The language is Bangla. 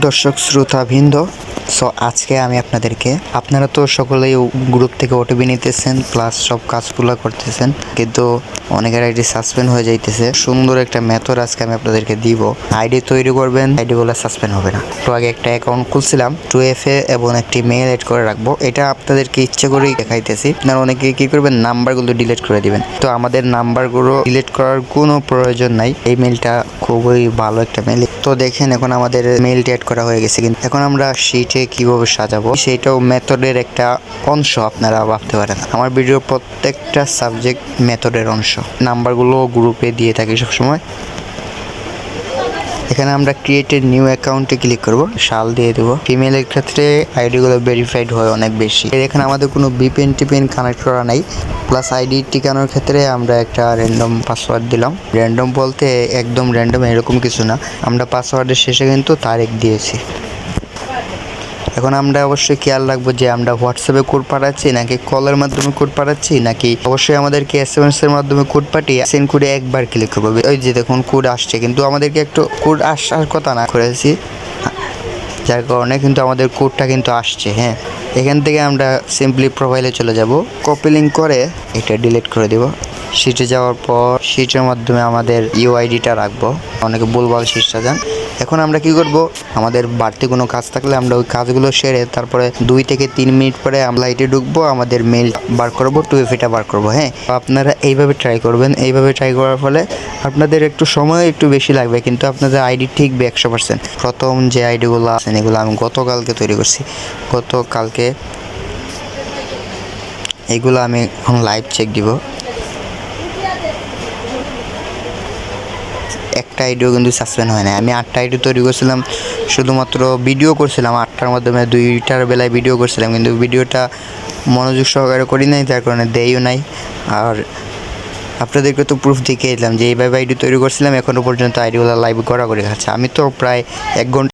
দর্শক শ্রোতা ভিন্দ সো আজকে আমি আপনাদেরকে, আপনারা তো সকলেই গ্রুপ থেকে ওটিপি নিতেছেন প্লাস সব কাজগুলো করতেছেন, কিন্তু অনেকের আইডি সাসপেন্ড হয়ে যাইতেছে। সুন্দর একটা মেথড আজকে আমি আপনাদেরকে দিব। আইডি তৈরি করবেন আইডিগুলো সাসপেন্ড হবে না। তো আগে একটা অ্যাকাউন্ট খুলছিলাম টু এফ এ এবং একটি মেল এড করে রাখব। এটা আপনাদেরকে ইচ্ছে করেই দেখাইতেছি। আপনারা অনেকে কি করবেন, নাম্বারগুলো ডিলিট করে দিবেন। তো আমাদের নাম্বারগুলো ডিলিট করার কোনো প্রয়োজন নাই। এই মেলটা খুবই ভালো একটা মেল তো দেখেন, এখন আমাদের মেলটি অ্যাড করা হয়ে গেছে। কিন্তু এখন আমরা শিটে কীভাবে সাজাবো সেটাও মেথডের একটা অংশ আপনারা ভাবতে পারেন। আমার ভিডিওর প্রত্যেকটা সাবজেক্ট মেথডের অংশ। নাম্বারগুলো গ্রুপে দিয়ে থাকি সবসময়। এখানে আমরা ক্রিয়েটেড নিউ অ্যাকাউন্টে ক্লিক করব, সাল দিয়ে দেবো। ফিমেলের ক্ষেত্রে আইডিগুলো ভেরিফাইড হয় অনেক বেশি। এখানে আমাদের কোনো বিপিএন টিপিএন কানেক্ট করা নাই। প্লাস আইডি টিকানোর ক্ষেত্রে আমরা একটা র্যান্ডম পাসওয়ার্ড দিলাম। র্যান্ডম বলতে একদম র্যান্ডম এরকম কিছু না। আমরা পাসওয়ার্ডের শেষে কিন্তু তারিখ দিয়েছি। এখন আমরা অবশ্যই খেয়াল রাখব যে আমরা হোয়াটসঅ্যাপে কোড পাঠাচ্ছি, নাকি কলের মাধ্যমে কোড পাঠাচ্ছি, নাকি অবশ্যই আমাদেরকে এস এম এস এর মাধ্যমে কোড পাঠিয়ে সেন্ড কোডে একবার ক্লিক করব। ওই যে দেখুন কোড আসছে, কিন্তু আমাদেরকে একটু কোড আসার কথা না, করেছি। যার কারণে কিন্তু আমাদের কোডটা কিন্তু আসছে হ্যাঁ। এখান থেকে আমরা সিম্পলি প্রোফাইলে চলে যাব। কপি লিঙ্ক করে এটা ডিলিট করে দেব। শিটে যাওয়ার পর সিটের মাধ্যমে আমাদের ইউআইডিটা রাখব। অনেকে বলবাল শিট সাজান এখন আমরা কি করব? আমাদের বাড়তি কোনো কাজ থাকলে আমরা ওই কাজগুলো সেরে তারপরে দুই থেকে তিন মিনিট পরে আমরা এটি ঢুকবো, আমাদের মেল বার করব টু এফিটা বার করব হ্যাঁ? আপনারা এইভাবে ট্রাই করবেন, এইভাবে ট্রাই করার ফলে আপনাদের একটু সময় একটু বেশি লাগবে, কিন্তু আপনাদের আইডি ঠিকবে একশো পার্সেন্ট প্রথম যে আইডিগুলো আছেন, এগুলো আমি গতকালকে তৈরি করছি। গতকালকে এগুলো আমি এখন লাইভ চেক দিব। একটা আইডিও কিন্তু সাসপেন্ড হয় না আমি আটটা আইডিও তৈরি করছিলাম, শুধুমাত্র ভিডিও করছিলাম, আটটার মাধ্যমে দুইটার বেলায় ভিডিও করছিলাম, কিন্তু ভিডিওটা মনোযোগ সহকারে করি নাই, যার কারণে দেয়ও নাই। আর আপনাদেরকে তো প্রুফ দেখিয়ে দিলাম যে এইভাবে আইডি তৈরি করছিলাম এখনও পর্যন্ত আইডিগুলো লাইভ করা করে খাচ্ছে। আমি তো প্রায় এক ঘণ্টা